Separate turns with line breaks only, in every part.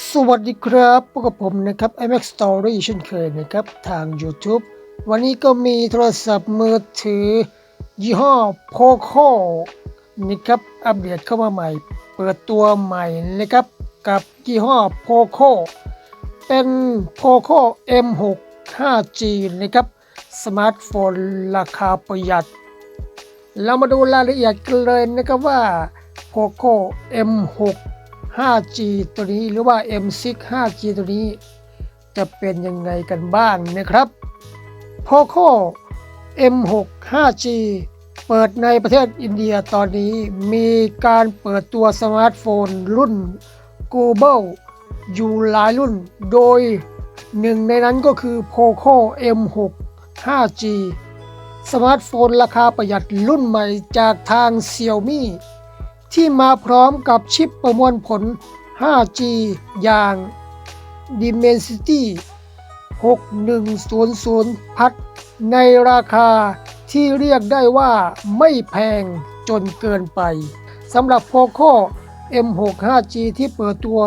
สวัสดีครับพบกับผมนะครับ iMac Story เช่นเคยนะครับ ทาง YouTube วันนี้ก็มีโทรศัพท์มือถือ ยี่ห้อ Poco นะครับ อัปเดตเข้ามาใหม่ เปิดตัวใหม่นะครับ กับยี่ห้อ Poco เป็น Poco M6 5G นะครับ สมาร์ทโฟนราคาประหยัด เรามาดูรายละเอียดกันเลยนะครับว่า Poco M6 5G ตัวนี้หรือว่า M6 5G ตัวนี้ จะเป็นยังไงกันบ้างนะครับ Poco M6 5G เปิดในประเทศอินเดียตอนนี้มีการเปิดตัวสมาร์ทโฟนรุ่น Global อยู่หลายรุ่น โดยหนึ่งในนั้นก็คือ Poco M6 5G สมาร์ทโฟนราคาประหยัดรุ่นใหม่จากทาง Xiaomi ที่มาพร้อมกับชิปประมวลผล 5G อย่าง Dimensity 6100 พัดในราคาที่เรียกได้ว่าไม่แพงจนเกินไปสำหรับ Poco M6 5G ที่เปิดตัว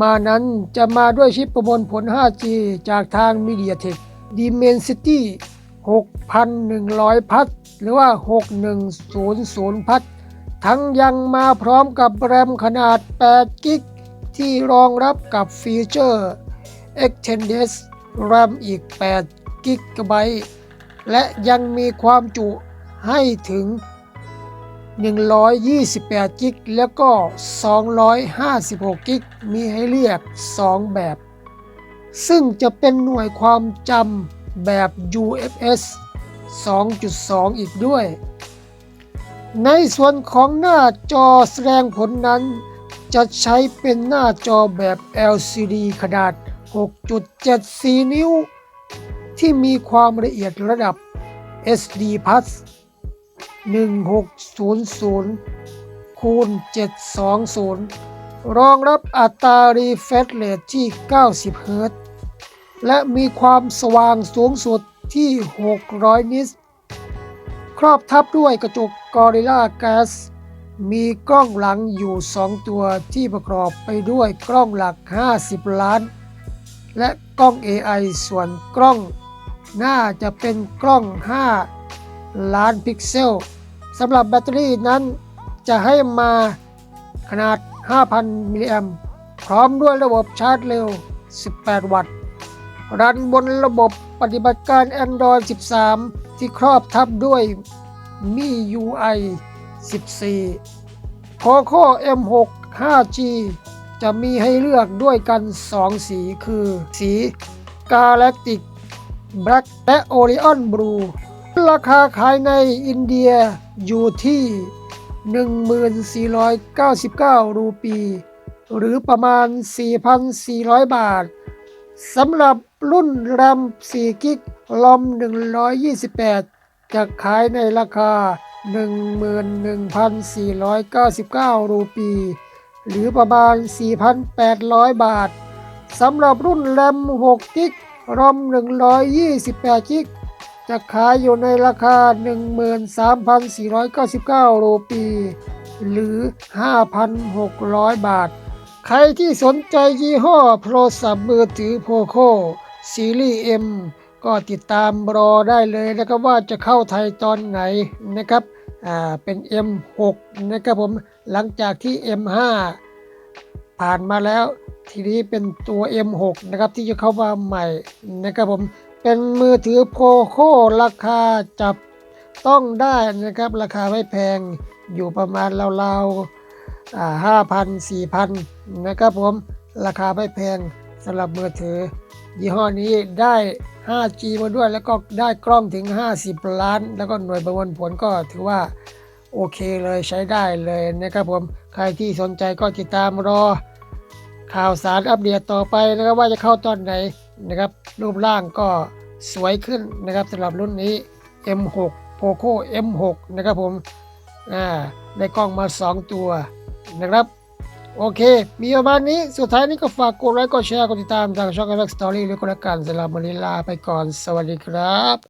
มานั้นจะมาด้วยชิปประมวลผล 5G จากทาง MediaTek Dimensity 6,100 พัดหรือว่า 6100 พัด ทั้งยังมาพร้อมกับแรมขนาด 8 กิก ที่รองรับกับฟีเจอร์ Extended RAM อีก 8 กิกะไบต์และยังมีความจุให้ถึง 128 กิก แล้วก็ 256 กิก มีให้เลือก 2 แบบ ซึ่งจะเป็นหน่วยความจำแบบ UFS 2.2 อีกด้วย ในส่วนของหน้าจอแสดงผลนั้น จะใช้เป็นหน้าจอแบบ LCD ขนาด 6.74 นิ้ว ที่มีความละเอียดระดับ SD Plus 1600คูณ720 รองรับอัตรา refresh rate ที่ 90 เฮิรตซ์และมีความสว่างสูงสุดที่ 600 นิตส์ ครอบทับด้วยกระจก Gorilla Glass มีกล้องหลังอยู่ 2 ตัวที่ประกอบไปด้วยกล้องหลัก 50 ล้าน และกล้อง AI ส่วนกล้องหน้าจะเป็นกล้อง 5 ล้านพิกเซลสำหรับแบตเตอรี่นั้นจะให้มาขนาด 5,000 มิลลิแอมพร้อมด้วยระบบชาร์จเร็ว 18 วัตต์ รันบนระบบปฏิบัติการ Android 13 ที่ครอบทับด้วย MIUI 14 Poco M6 5G จะมีให้เลือกด้วยกัน 2 สีคือ สี Galactic Black และ Orion Blue ราคาขายในอินเดียอยู่ที่ 1499 รูปี หรือประมาณ 4,400 บาท สำหรับรุ่นแรม4กิกลอม 128 จะขายในราคา 11,499 รูปี หรือประมาณ 4,800 บาท สำหรับรุ่นแรม6กิกรอม 128 กิก จะขายอยู่ในราคา 13,499 รูปี หรือ 5,600 บาท ใครที่สนใจยี่ห้อโทรศัพท์มือถือโพโคซีรีส์ M ก็ติดตามรอได้เลยนะครับว่าจะเข้าไทยตอนไหนนะครับอ่าเป็น M6 นะครับผมหลังจากที่ M5 ผ่านมาแล้ว ทีนี้เป็นตัว M6 นะครับที่จะเข้ามาใหม่นะครับผมเป็นมือถือโพโคราคาจับต้องได้นะครับ ราคาไม่แพงอยู่ประมาณราวๆห้าพันสี่พัน นะครับผมราคาไม่แพงสำหรับมือถือ ยี่ห้อนี้ได้ 5G มาด้วยแล้วก็ได้กล้องถึง 50 ล้าน แล้วก็หน่วยประมวลผลก็ถือว่าโอเคเลยใช้ได้เลยนะครับผมใครที่สนใจก็ติดตามรอ ข่าวสารอัปเดตต่อไปนะครับว่าจะเข้าตอนไหนนะครับ รูปร่างก็สวยขึ้นนะครับสำหรับรุ่นนี้ M6 Poco M6 นะครับผมอ่าได้กล้องมา 2 ตัวนะครับ โอเค มีประมาณนี้ สุดท้ายนี้ก็ฝากกดไลค์ กดแชร์ กดติดตามทางช่อง Alex Story ด้วยก็แล้วกันสำหรับวันนี้ลาไปก่อน สวัสดีครับ